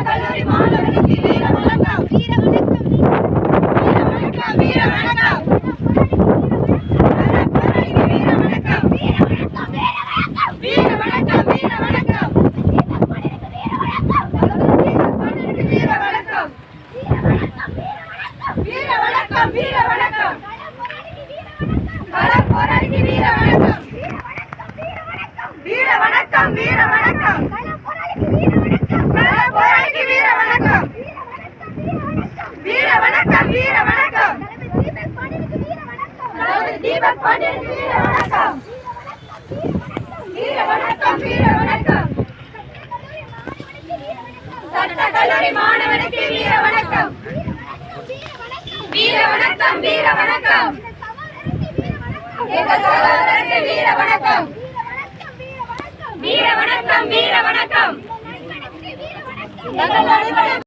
கல்லூரி மாணவனுக்கு வீர வணக்கம் வீர வணக்கம் வீர வணக்கம் வீர வணக்கம். வீர வணக்கம் வீர வணக்கம் கள போராளிக்கு வீர வணக்கம் வீர வணக்கம் வீர வணக்கம் கள போராளிக்கு வீர வணக்கம் வீர வணக்கம் வீர வணக்கம் தீபக் பாண்டியனுக்கு வீர வணக்கம் வீர வணக்கம் வீர வணக்கம் சட்ட கல்லூரி மாணவனுக்கு வீர வணக்கம் வீர வணக்கம் வீர வணக்கம். எங்கள் சகோதரருக்கு வீர வணக்கம். வீர வணக்கம் வீர வணக்கம். எங்கள் அனைவரும்